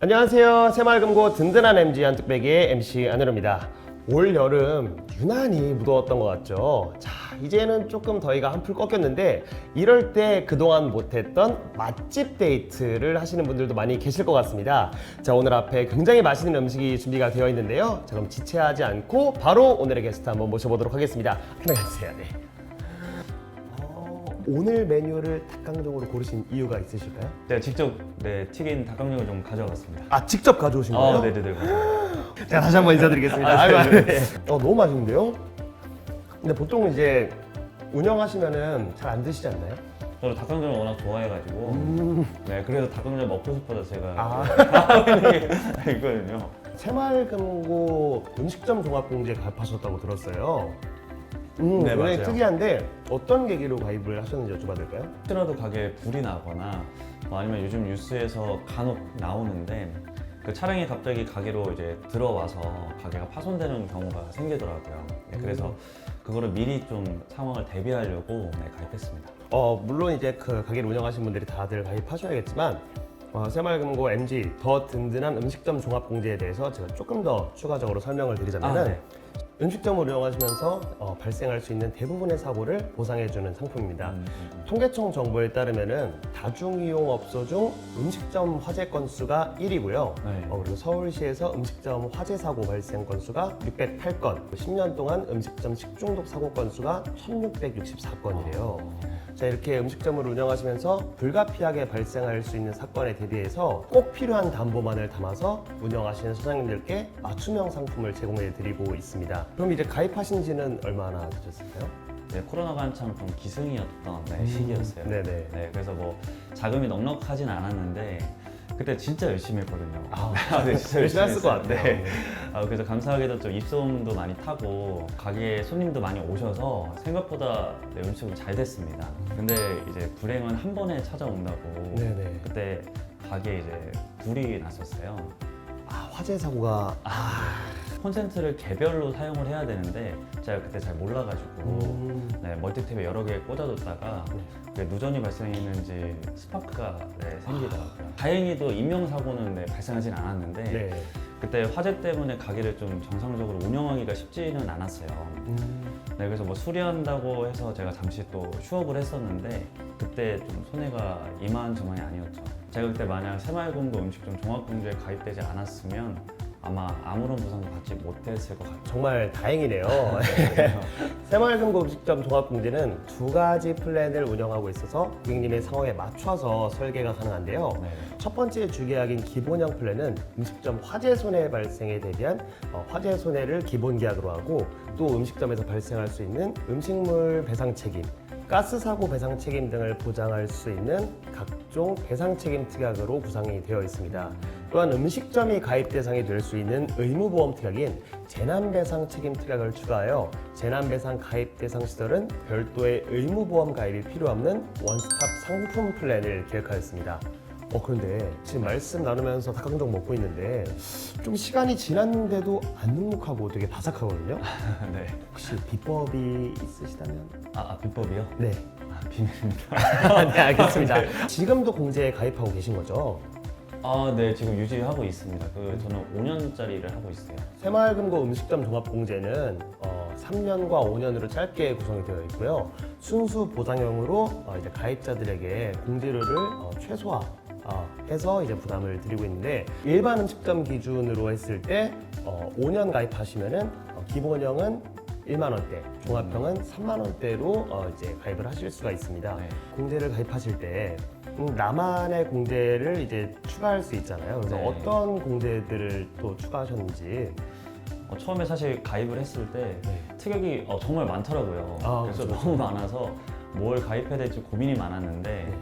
안녕하세요. 새마을금고 든든한 MG 한뚝배기의 MC 안으로입니다. 올 여름 유난히 무더웠던 것 같죠. 자, 이제는 조금 더위가 한풀 꺾였는데 이럴 때 그동안 못했던 맛집 데이트를 하시는 분들도 많이 계실 것 같습니다. 자, 오늘 앞에 굉장히 맛있는 음식이 준비가 되어 있는데요. 자, 그럼 지체하지 않고 바로 오늘의 게스트 한번 모셔보도록 하겠습니다. 안녕하세요. 네. 어, 오늘 메뉴를 닭강정으로 고르신 이유가 있으실까요? 제가 직접 네, 튀긴 닭강정을 좀 가져왔습니다. 아, 직접 가져오신 거예요? 아, 네네네. 제가 다시 한번 인사드리겠습니다. 아, 아이고, 네. 네. 어, 너무 맛있는데요? 근데 보통 이제 운영하시면은 잘 안 드시지 않나요? 저도 닭강정을 워낙 좋아해가지고 네 그래서 닭강정 먹고 싶어서 제가 아. 있거든요. 새마을금고 음식점 종합공지에 가입하셨다고 들었어요. 음, 네, 굉장히 맞아요. 특이한데 어떤 계기로 가입을 하셨는지 여쭤봐도 될까요? 혹시라도 가게에 불이 나거나 뭐 아니면 요즘 뉴스에서 간혹 나오는데 그 차량이 갑자기 가게로 이제 들어와서 가게가 파손되는 경우가 생기더라고요. 네, 그래서 그거를 미리 좀 상황을 대비하려고 네, 가입했습니다. 어, 물론 이제 그 가게를 운영하신 분들이 다들 가입하셔야겠지만 어, 새마을금고 MG 더 든든한 음식점 종합공지에 대해서 제가 조금 더 추가적으로 설명을 드리자면은 아, 네. 음식점을 운영하시면서 어, 발생할 수 있는 대부분의 사고를 보상해주는 상품입니다. 음, 음, 음. 통계청 정보에 따르면은 다중이용업소 중 음식점 화재 건수가 1위고요. 네. 어, 그리고 서울시에서 음식점 화재 사고 발생 건수가 608건, 10년 동안 음식점 식중독 사고 건수가 1664건이래요. 자, 이렇게 음식점을 운영하시면서 불가피하게 발생할 수 있는 사건에 대비해서 꼭 필요한 담보만을 담아서 운영하시는 사장님들께 맞춤형 상품을 제공해 드리고 있습니다. 그럼 이제 가입하신 지는 얼마나 되셨을까요? 네, 코로나가 한참 좀 기승이었던 네, 시기였어요. 음, 네네. 네, 그래서 뭐 자금이 넉넉하진 않았는데 그때 진짜 열심히 했거든요. 아, 네, 진짜 열심히 했을 것 했어요. 같아요. 네. 아, 그래서 감사하게도 좀 입소문도 많이 타고 가게에 손님도 많이 오셔서 생각보다 네, 음식이 잘 됐습니다. 근데 이제 불행은 한 번에 찾아온다고 네네. 그때 가게에 이제 불이 났었어요. 아, 화재 사고가 콘센트를 개별로 사용을 해야 되는데 제가 그때 잘 몰라가지고 음, 네, 멀티탭에 여러 개 꽂아뒀다가 그게 누전이 발생했는지 스파크가 네, 생기더라고요. 다행히도 인명사고는 네, 발생하진 않았는데 네. 그때 화재 때문에 가게를 좀 정상적으로 운영하기가 쉽지는 않았어요. 음, 네, 그래서 뭐 수리한다고 해서 제가 잠시 또 휴업을 했었는데 그때 좀 손해가 이만저만이 아니었죠. 제가 그때 만약 새마을금고 음식점 종합공주에 가입되지 않았으면 아마 아무런 보상도 받지 못했을 것 같아요. 정말 다행이네요. 새마을금고 음식점 종합공지는 두 가지 플랜을 운영하고 있어서 고객님의 상황에 맞춰서 설계가 가능한데요. 네. 첫 번째 주계약인 기본형 플랜은 음식점 화재 손해 발생에 대비한 어, 화재 손해를 기본 계약으로 하고 또 음식점에서 발생할 수 있는 음식물 배상 책임, 가스 사고 배상 책임 등을 보장할 수 있는 각종 배상 책임 특약으로 구성이 되어 있습니다. 또한 음식점이 가입 대상이 될 수 있는 의무보험 특약인 재난배상 책임 특약을 추가하여 재난배상 가입 대상 시설은 별도의 의무보험 가입이 필요 없는 원스톱 상품 플랜을 기획하였습니다. 어 그런데 지금 말씀 나누면서 닭강정 먹고 있는데 좀 시간이 지났는데도 안 눅눅하고 되게 바삭하거든요. 네. 혹시 비법이 있으시다면? 아, 아, 비법이요? 네. 아, 비밀입니다. 네 알겠습니다. 지금도 공제에 가입하고 계신 거죠? 아, 네, 지금 유지하고 있습니다. 그 저는 5년짜리를 하고 있어요. 새마을금고 음식점 종합공제는 어, 3년과 5년으로 짧게 구성이 되어 있고요. 순수 보상형으로 어, 이제 가입자들에게 공제료를 어, 최소화 어, 해서 이제 부담을 드리고 있는데 일반 음식점 기준으로 했을 때 어, 5년 가입하시면은 어, 기본형은 1만 원대, 종합형은 3만 원대로 어, 이제 가입을 하실 수가 있습니다. 네. 공제를 가입하실 때 음, 나만의 공제를 이제 추가할 수 있잖아요. 그래서 네. 어떤 공제들을 또 추가하셨는지 어, 처음에 사실 가입을 했을 때 네. 특약이 어, 정말 많더라고요. 아, 그래서 그렇죠, 너무 많아서 뭘 가입해야 될지 고민이 많았는데 네.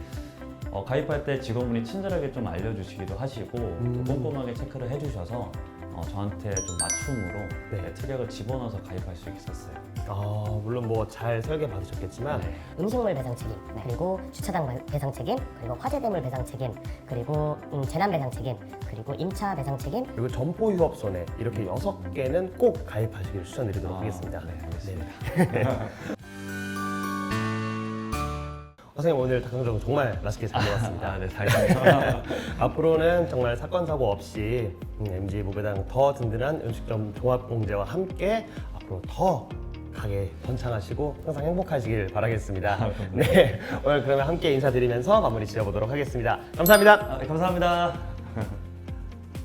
어, 가입할 때 직원분이 친절하게 좀 알려주시기도 하시고 음. 또 꼼꼼하게 체크를 해주셔서 어, 저한테 좀 맞춤으로 네. 네, 특약을 집어넣어서 가입할 수 있었어요. 아, 물론 뭐 잘 설계 받으셨겠지만 네. 음식물 배상 책임, 그리고 주차장 배- 배상 책임, 그리고 화재대물 배상 책임, 그리고 음, 재난 배상 책임, 그리고 임차 배상 책임, 그리고 점포 휴업 손해 이렇게 여섯 개는 꼭 가입하시길 추천드리도록 아, 하겠습니다. 네, 알겠습니다. 선생님 오늘 닭강정 정말 맛있게 잘 먹었습니다. 아, 네, 다행입니다. 앞으로는 정말 사건 사고 없이 음, MG 무배당 더 든든한 음식점 종합 공제와 함께 앞으로 더 가게 번창하시고 항상 행복하시길 바라겠습니다. 네, 오늘 그러면 함께 인사드리면서 마무리 지어보도록 하겠습니다. 감사합니다. 아, 네, 감사합니다.